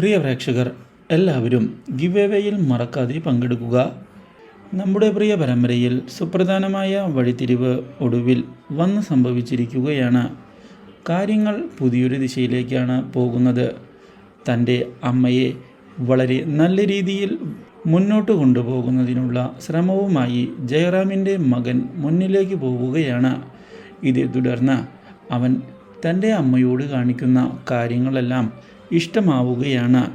പ്രിയ പ്രേക്ഷകർ എല്ലാവരും ഗിവ് എവേയിൽ മറക്കാതെ പങ്കെടുക്കുക. നമ്മുടെ പ്രിയ പരമ്പരയിൽ സുപ്രധാനമായ വഴിത്തിരിവ് ഒടുവിൽ വന്ന് സംഭവിച്ചിരിക്കുകയാണ്. കാര്യങ്ങൾ പുതിയൊരു ദിശയിലേക്കാണ് പോകുന്നത്. തന്റെ അമ്മയെ വളരെ നല്ല രീതിയിൽ മുന്നോട്ട് കൊണ്ടുപോകുന്നതിനുള്ള ശ്രമവുമായി ജയറാമിന്റെ മകൻ മുന്നിലേക്ക് പോവുകയാണ്. ഇതേ തുടർന്ന് അവൻ തന്റെ അമ്മയോട് കാണിക്കുന്ന കാര്യങ്ങളെല്ലാം ഇഷ്ടമാവുകയാണ്.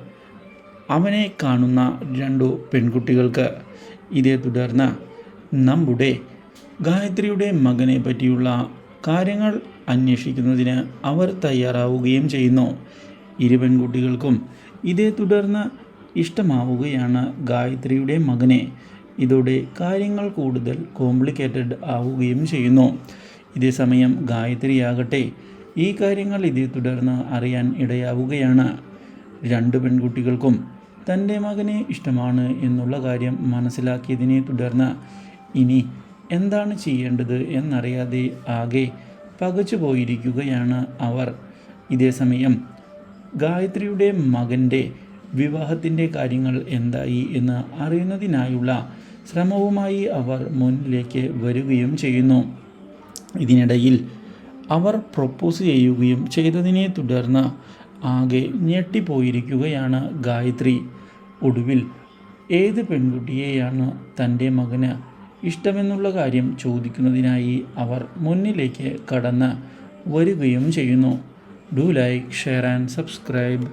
അവനെ കാണുന്ന രണ്ടു പെൺകുട്ടികൾക്ക് ഇതേ തുടർന്ന് നമ്മുടെ ഗായത്രിയുടെ മകനെ പറ്റിയുള്ള കാര്യങ്ങൾ അന്വേഷിക്കുന്നതിന് അവർ തയ്യാറാവുകയും ചെയ്യുന്നു. ഇരു പെൺകുട്ടികൾക്കും ഇതേ തുടർന്ന് ഇഷ്ടമാവുകയാണ് ഗായത്രിയുടെ മകനെ. ഇതോടെ കാര്യങ്ങൾ കൂടുതൽ കോംപ്ലിക്കേറ്റഡ് ആവുകയും ചെയ്യുന്നു. ഇതേസമയം ഗായത്രിയാകട്ടെ ഈ കാര്യങ്ങൾ ഇതേ തുടർന്ന് അറിയാൻ ഇടയാവുകയാണ്. രണ്ട് പെൺകുട്ടികൾക്കും തന്റെ മകനെ ഇഷ്ടമാണ് എന്നുള്ള കാര്യം മനസ്സിലാക്കിയതിനെ തുടർന്ന് ഇനി എന്താണ് ചെയ്യേണ്ടത് എന്നറിയാതെ ആകെ പകച്ചു പോയിരിക്കുകയാണ് അവർ. ഇതേസമയം ഗായത്രിയുടെ മകന്റെ വിവാഹത്തിന്റെ കാര്യങ്ങൾ എന്തായി എന്ന് അറിയുന്നതിനായുള്ള ശ്രമവുമായി അവർ മുന്നിലേക്ക് വരികയും ചെയ്യുന്നു. ഇതിനിടയിൽ അവർ പ്രൊപ്പോസ് ചെയ്യുകയും ചെയ്തതിനെ തുടർന്ന് ആകെ ഞെട്ടിപ്പോയിരിക്കുകയാണ് ഗായത്രി. ഒടുവിൽ ഏത് പെൺകുട്ടിയെയാണ് തന്റെ മകന് ഇഷ്ടമെന്നുള്ള കാര്യം ചോദിക്കുന്നതിനായി അവർ മുന്നിലേക്ക് കടന്ന് വരികയും ചെയ്യുന്നു. Do like share and subscribe